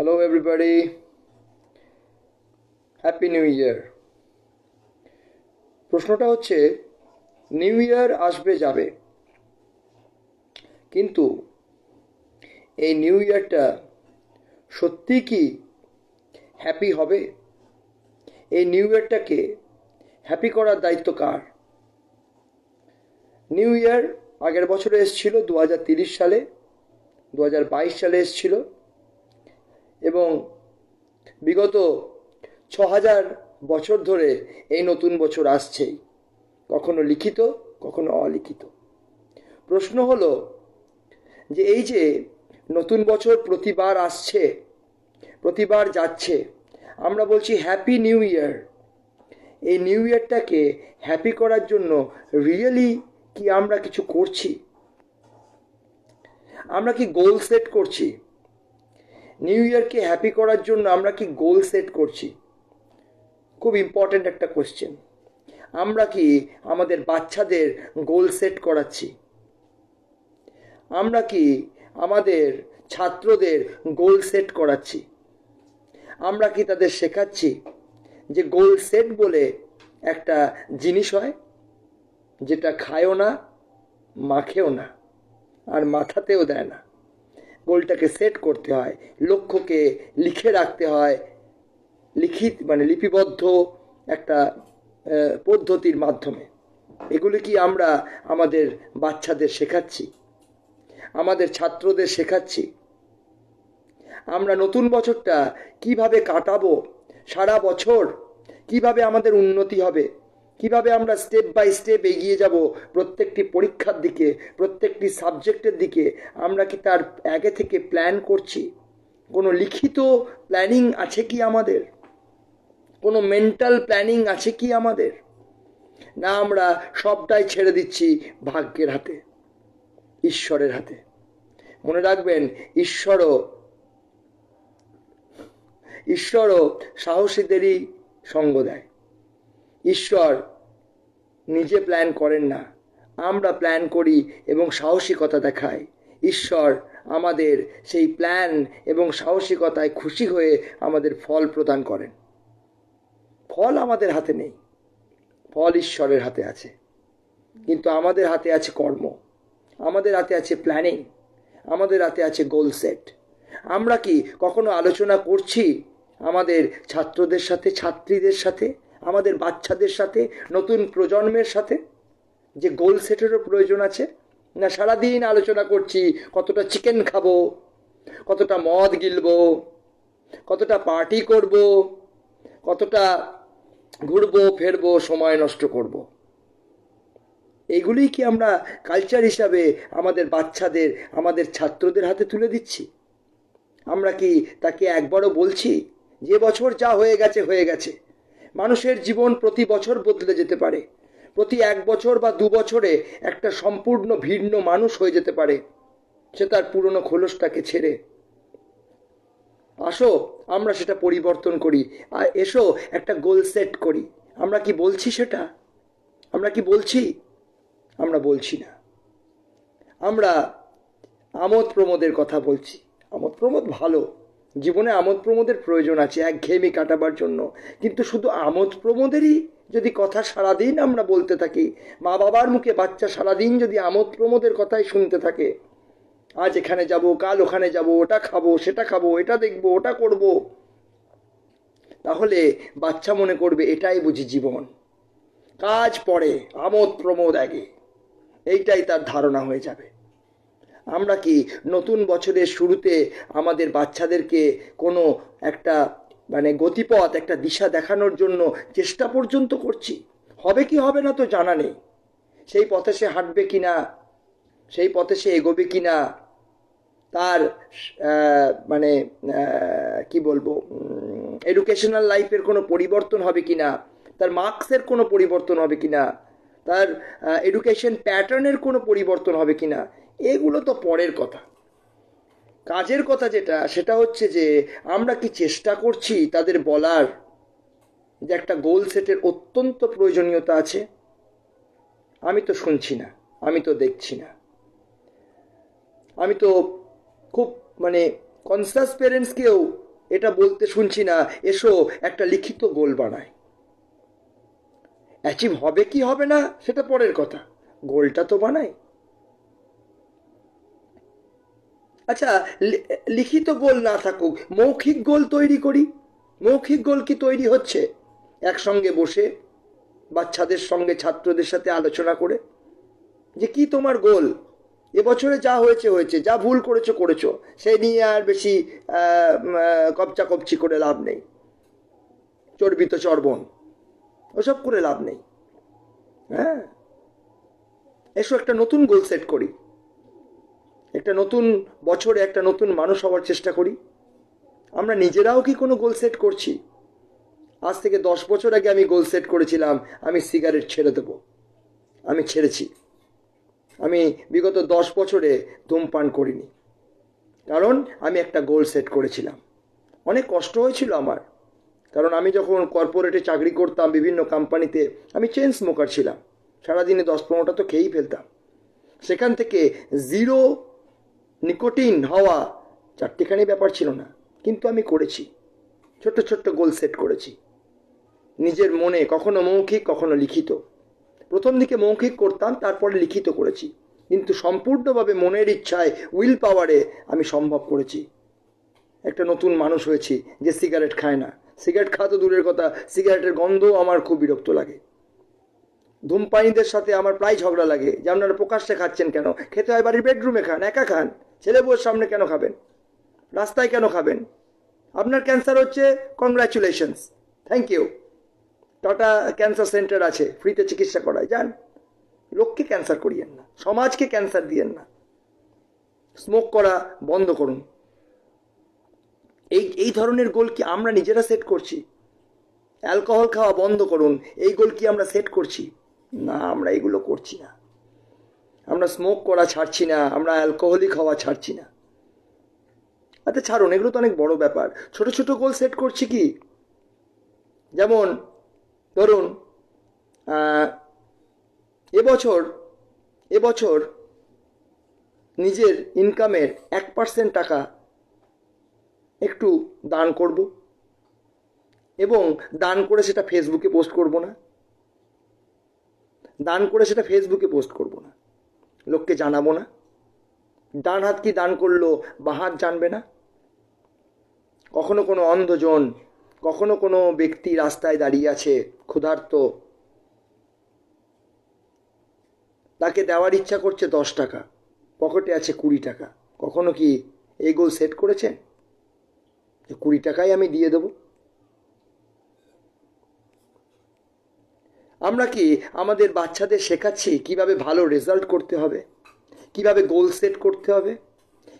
Hello, everybody. Happy new year প্রশ্নটা হচ্ছে new year আসবে যাবে। কিন্তু এই নিউ ইয়ারটা সত্যি কি হ্যাপি হবে? এই নিউ ইয়ারটাকে হ্যাপি করার দায়িত্ব কার? নিউ ইয়ার আগের বছরে এসেছিল দু হাজার তিরিশ সালে দু হাজার বাইশ সালে এসেছিল। এবং বিগত ছ হাজার বছর ধরে এই নতুন বছর আসছেই কখনো লিখিত, কখনো অলিখিত। প্রশ্ন হলো যে এই যে নতুন বছর প্রতিবার আসছে, প্রতিবার যাচ্ছে, আমরা বলছি হ্যাপি নিউ ইয়ার এই নিউ ইয়ারটাকে হ্যাপি করার জন্য রিয়েলি কি আমরা কিছু করছি? আমরা কি গোল সেট করছি? নিউ ইয়ারকে হ্যাপি করার জন্য আমরা কি গোল সেট করছি? খুব ইম্পর্ট্যান্ট একটা কোশ্চেন আমরা কি আমাদের বাচ্চাদের গোল সেট করাচ্ছি? আমরা কি আমাদের ছাত্রদের গোল সেট করাচ্ছি? আমরা কি তাদের শেখাচ্ছি যে গোল সেট বলে একটা জিনিস হয়? যেটা খায়ও না, মাখেও না, আর মাথাতেও দেয় না। গোলটাকে সেট করতে হয়, লক্ষ্যকে লিখে রাখতে হয়, লিখিত মানে লিপিবদ্ধ একটা পদ্ধতির মাধ্যমে। এগুলি কি আমরা আমাদের বাচ্চাদের শেখাচ্ছি? আমাদের ছাত্রদের শেখাচ্ছি? আমরা নতুন বছরটা কীভাবে কাটাবো? সারা বছর কীভাবে আমাদের উন্নতি হবে? কীভাবে আমরা স্টেপ বাই স্টেপ এগিয়ে যাব প্রত্যেকটি পরীক্ষার দিকে, প্রত্যেকটি সাবজেক্টের দিকে, আমরা কি তার আগে থেকে প্ল্যান করছি? কোনো লিখিত প্ল্যানিং আছে কি আমাদের? কোনো মেন্টাল প্ল্যানিং আছে কি আমাদের? না, আমরা সবটাই ছেড়ে দিচ্ছি ভাগ্যের হাতে, ঈশ্বরের হাতে। মনে রাখবেন, ঈশ্বরও ঈশ্বরও সাহসীদেরই সঙ্গ দেয়। ঈশ্বর নিজে প্ল্যান করেন না। আমরা প্ল্যান করি এবং সাহসিকতা দেখাই। ঈশ্বর আমাদের সেই প্ল্যান এবং সাহসিকতায় খুশি হয়ে আমাদের ফল প্রদান করেন। ফল আমাদের হাতে নেই। ফল ঈশ্বরের হাতে আছে। কিন্তু আমাদের হাতে আছে কর্ম। আমাদের হাতে আছে প্ল্যানিং আমাদের হাতে আছে গোল সেট আমরা কি কখনো আলোচনা করছি আমাদের ছাত্রদের সাথে, ছাত্রীদের সাথে? আমাদের বাচ্চাদের সাথে, নতুন প্রজন্মের সাথে? যে গোল সেটেরও প্রয়োজন আছে? না সারাদিন আলোচনা করছি, কতটা চিকেন খাব, কতটা মদ গিলবো, কতটা পার্টি করব, কতটা ঘুরবো, ফেরবো, সময় নষ্ট করব। এইগুলিই কি আমরা কালচার হিসাবে আমাদের বাচ্চাদের, আমাদের ছাত্রদের হাতে তুলে দিচ্ছি? আমরা কি তাকে একবারও বলছি, যে বছর যা হয়ে গেছে হয়ে গেছে। মানুষের জীবন প্রতি বছর বদলে যেতে পারে। প্রতি এক বছর বা দু বছরে একটা সম্পূর্ণ ভিন্ন মানুষ হয়ে যেতে পারে। সে তার পুরনো খোলসটাকে ছেড়ে। আসো, আমরা সেটা পরিবর্তন করি। আর এসো, একটা গোল সেট করি। আমরা কি বলছি সেটা? আমরা কি বলছি? আমরা বলছি না। আমরা আমোদ প্রমোদের কথা বলছি। আমোদ প্রমোদ ভালো। জীবনে আমোদ প্রমোদের প্রয়োজন আছে, একঘেয়েমি কাটাবার জন্য। কিন্তু শুধু আমোদ প্রমোদেরই যদি কথা সারাদিন আমরা বলতে থাকি মা বাবার মুখে বাচ্চা সারাদিন যদি আমোদ প্রমোদের কথাই শুনতে থাকে, আজ এখানে যাব, কাল ওখানে যাব, ওটা খাব, সেটা খাব, এটা দেখব, ওটা করব, তাহলে বাচ্চা মনে করবে, এটাই বুঝি জীবন। কাজ পড়ে আমোদ প্রমোদ আগে। এইটাই তার ধারণা হয়ে যাবে। আমরা কি নতুন বছরের শুরুতে আমাদের বাচ্চাদেরকে কোনো একটা মানে গতিপথ, একটা দিশা দেখানোর জন্য চেষ্টা পর্যন্ত করছি? হবে কি হবে না তো জানা নেই। সেই পথে সে হাঁটবে কি না? সেই পথে সে এগোবে কি না? তার মানে কি বলব এডুকেশনাল লাইফের কোনো পরিবর্তন হবে কি না? তার মার্কসের কোনো পরিবর্তন হবে কি না? তার এডুকেশন প্যাটার্নের কোনো পরিবর্তন হবে কি না? এগুলো তো পরের কথা। কাজের কথা যেটা, সেটা হচ্ছে যে, আমরা কি চেষ্টা করছি তাদের বলার যে একটা গোল সেটের অত্যন্ত প্রয়োজনীয়তা আছে? আমি তো শুনছি না, আমি তো দেখছি না। আমি তো খুব মানে কনসাস পেরেন্টসকেও এটা বলতে শুনছি না, এসো একটা লিখিত গোল বানায় অ্যাচিভ হবে কি হবে না, সেটা পরের কথা। গোলটা তো বানাই। আচ্ছা লিখিত গোল না থাকুক, মৌখিক গোল তৈরি করি। মৌখিক গোল কি তৈরি হচ্ছে? একসঙ্গে বসে, বাচ্চাদের সঙ্গে ছাত্রদের সাথে আলোচনা করে। যে কি তোমার গোল? এবছরে যা হয়েছে হয়েছে। যা ভুল করেছ করেছ। সেই নিয়ে আর বেশি কপচা কপচি করে লাভ নেই। চর্বিত চর্বণ। ওসব করে লাভ নেই। হ্যাঁ? এসো একটা নতুন গোল সেট করি। একটা নতুন বছরে একটা নতুন মানুষ হওয়ার চেষ্টা করি। আমরা নিজেরাও কি কোনো গোল সেট করছি? আজ থেকে দশ বছর আগে আমি গোল সেট করেছিলাম, আমি সিগারেট ছেড়ে দেবো। আমি ছেড়েছি। আমি বিগত দশ বছরে ধূমপান করিনি। কারণ আমি একটা গোল সেট করেছিলাম। অনেক কষ্ট হয়েছিল আমার। কারণ আমি যখন কর্পোরেটে চাকরি করতাম, বিভিন্ন কোম্পানিতে আমি চেন স্মোকার ছিলাম। সারাদিনে দশ পনেরোটা তো খেয়েই ফেলতাম। সেখান থেকে জিরো নিকোটিন হওয়া চারটেখানি ব্যাপার ছিল না, কিন্তু আমি করেছি। ছোট্ট ছোট্ট গোল সেট করেছি। নিজের মনে কখনো মৌখিক, কখনো লিখিত। প্রথম দিকে মৌখিক করতাম, তারপরে লিখিত করেছি। কিন্তু সম্পূর্ণভাবে মনের ইচ্ছায়, উইল পাওয়ারে আমি সম্ভব করেছি। একটা নতুন মানুষ হয়েছি যে সিগারেট খায় না। সিগারেট খাওয়া তো দূরের কথা, সিগারেটের গন্ধও আমার খুব বিরক্ত লাগে। ধূমপায়ীদের সাথে আমার প্রায় ঝগড়া লাগে। যে আপনারা প্রকাশ্যে খাচ্ছেন কেন? খেতে হয় বাড়ির বেডরুমে খান, একা খান। ছেলে বউয়ের সামনে কেন খাবেন? রাস্তায় কেন খাবেন? আপনার ক্যান্সার হচ্ছে congratulations thank you Tata cancer centre আছে ফ্রিতে চিকিৎসা করায়। যান। লোককে ক্যান্সার করিয়েন না। সমাজকে ক্যান্সার দিয়েন না। স্মোক করা বন্ধ করুন। এই এই ধরনের গোল কি আমরা নিজেরা সেট করছি? অ্যালকোহল খাওয়া বন্ধ করুন। এই গোল কি আমরা সেট করছি? না, আমরা এগুলো করছি না। আমরা স্মোক করা ছাড়ছি না, আমরা অ্যালকোহলই খাওয়া ছাড়ছি না। আচ্ছা ছাড়ুন, এগুলো তো অনেক বড় ব্যাপার। ছোট ছোট গোল সেট করছি কি? যেমন, ধরুন এবছর এবছর নিজের ইনকামের এক পার্সেন্ট টাকা একটু দান করব এবং দান করে সেটা ফেসবুকে পোস্ট করব না। দান করে সেটা ফেসবুকে পোস্ট করব না। লোককে জানাব না। ডান হাত কি দান করল, বা হাত জানবে না? কখনো কোনো অন্ধজন, কখনো কোনো ব্যক্তি রাস্তায় দাঁড়িয়ে আছে, ক্ষুধার্ত। তাকে দেওয়ার ইচ্ছা করছে দশ টাকা, পকেটে আছে কুড়ি টাকা। কখনো কি এই গোল সেট করেছেন কুড়ি টাকাই আমি দিয়ে দেবো। আমরা কি আমাদের বাচ্চাদের শেখাচ্ছি কীভাবে ভালো রেজাল্ট করতে হবে? কীভাবে গোল সেট করতে হবে?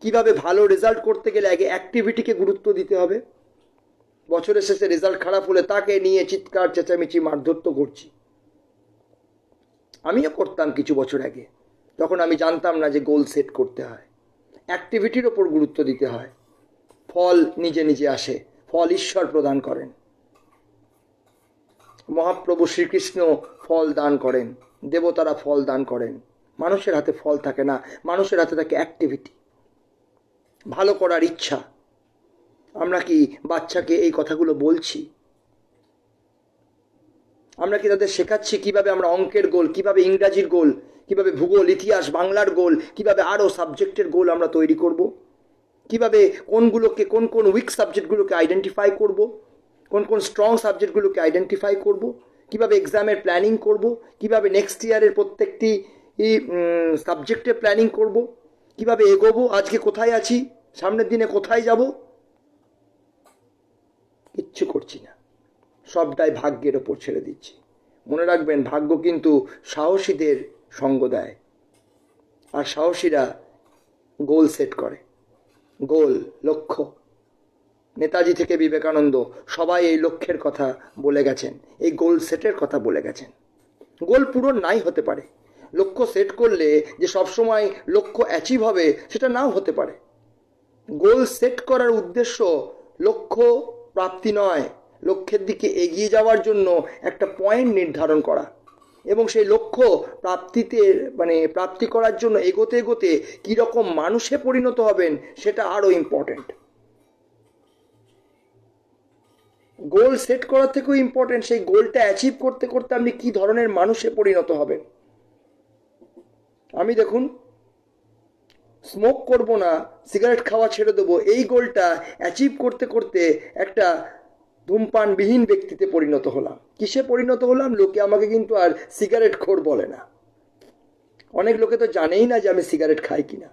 কীভাবে ভালো রেজাল্ট করতে গেলে আগে অ্যাক্টিভিটিকে গুরুত্ব দিতে হবে? বছরের শেষে রেজাল্ট খারাপ হলে তাকে নিয়ে চিৎকার, চেঁচামেচি, মারধর তো করছি। আমিও করতাম কিছু বছর আগে। তখন আমি জানতাম না যে গোল সেট করতে হয়। অ্যাক্টিভিটির ওপর গুরুত্ব দিতে হয়। ফল নিজে নিজে আসে। ফল ঈশ্বর প্রদান করেন। মহাপ্রভু শ্রীকৃষ্ণ ফল দান করেন, দেবতারা ফল দান করেন। মানুষের হাতে ফল থাকে না, মানুষের হাতে থাকে অ্যাক্টিভিটি ভালো করার ইচ্ছা। আমরা কি বাচ্চাকে এই কথাগুলো বলছি? আমরা কি তাদের শেখাচ্ছি কীভাবে আমরা অঙ্কের গোল, কীভাবে ইংরাজির গোল, কীভাবে ভূগোল, ইতিহাস, বাংলার গোল, কীভাবে আরও সাবজেক্টের গোল আমরা তৈরি করব? কীভাবে কোনগুলোকে, কোন কোন উইক সাবজেক্টগুলোকে আইডেন্টিফাই করব? কোন কোন স্ট্রং সাবজেক্টগুলোকে আইডেন্টিফাই করব, কীভাবে এক্সামের প্ল্যানিং করব, কীভাবে নেক্সট ইয়ারের প্রত্যেকটি সাবজেক্টের প্ল্যানিং করব, কীভাবে এগোবো, আজকে কোথায় আছি, সামনের দিনে কোথায় যাব? কিচ্ছু করছি না। সবটাই ভাগ্যের ওপর ছেড়ে দিচ্ছি। মনে রাখবেন, ভাগ্য কিন্তু সাহসীদের সঙ্গ দেয়। আর সাহসীরা গোল সেট করে। গোল লক্ষ্য। নেতাজি থেকে বিবেকানন্দ সবাই এই লক্ষ্যের কথা বলে গেছেন, এই গোল সেটের কথা বলে গেছেন। গোল পূরণ নাই হতে পারে। লক্ষ্য সেট করলে যে সবসময় লক্ষ্য অ্যাচিভ হবে, সেটা নাও হতে পারে। গোল সেট করার উদ্দেশ্য লক্ষ্য প্রাপ্তি নয়। লক্ষ্যের দিকে এগিয়ে যাওয়ার জন্য একটা পয়েন্ট নির্ধারণ করা এবং সেই লক্ষ্য প্রাপ্তিতে মানে প্রাপ্তি করার জন্য এগোতে এগোতে কীরকম মানুষে পরিণত হবেন, সেটা আরও ইম্পর্ট্যান্ট গোল সেট করার থেকেও ইম্পর্টেন্ট সেই গোলটা অ্যাচিভ করতে করতে আপনি কি ধরনের মানুষে পরিণত হবেন? আমি দেখুন স্মোক করব না সিগারেট খাওয়া ছেড়ে দেবো, এই গোলটা অ্যাচিভ করতে করতে একটা ধূমপানবিহীন ব্যক্তিতে পরিণত হলাম। কিসে পরিণত হলাম? লোকে আমাকে কিন্তু আর সিগারেট খোর বলে না। অনেক লোকে তো জানেই না যে আমি সিগারেট খাই কিনা।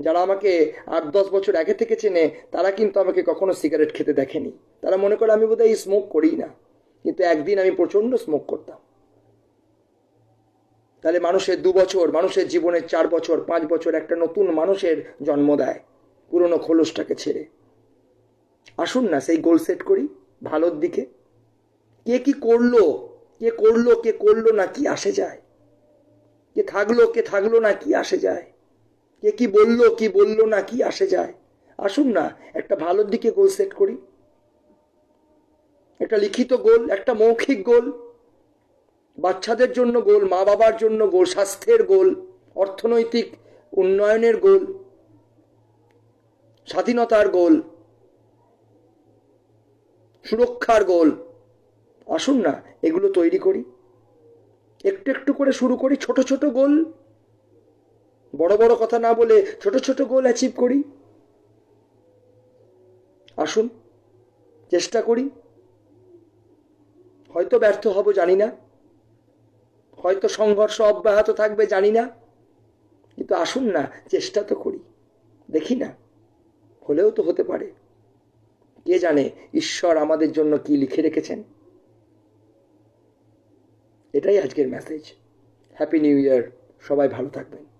যারা আমাকে আট, দশ বছর আগে থেকে চেনে, তারা কিন্তু আমাকে কখনো সিগারেট খেতে দেখেনি। তারা মনে করে আমি বোধহয় স্মোক করি না। কিন্তু একদিন আমি প্রচণ্ড স্মোক করতাম। তাহলে মানুষের দু বছর, মানুষের জীবনের চার বছর, পাঁচ বছর একটা নতুন মানুষের জন্ম দেয়, পুরনো খোলসটাকে ছেড়ে। আসুন না, সেই গোল সেট করি, ভালোর দিকে। কে কি করল, কে করল কে করল না, কি আসে যায়? কে থাকল কে থাকল না, কি আসে যায়? কে কি বলল কি বলল না, কি আসে যায়? আসুন না, একটা ভালোর দিকে গোল সেট করি। একটা লিখিত গোল একটা মৌখিক গোল বাচ্চাদের জন্য গোল মা বাবার জন্য গোল স্বাস্থ্যের গোল অর্থনৈতিক উন্নয়নের গোল স্বাধীনতার গোল সুরক্ষার গোল আসুন না, এগুলো তৈরি করি। একটু একটু করে শুরু করি, ছোট ছোট গোল বড় বড় কথা না বলে ছোট ছোট গোল অ্যাচিভ করি। আসুন, চেষ্টা করি। হয়তো ব্যর্থ হব, জানি না। হয়তো সংঘর্ষ অব্যাহত থাকবে, জানি না। কিন্তু আসুন না, চেষ্টা তো করি। দেখি না, হলেও তো হতে পারে। কে জানে ঈশ্বর আমাদের জন্য কি লিখে রেখেছেন? এটাই আজকের মেসেজ হ্যাপি নিউ ইয়ার সবাই ভালো থাকবেন।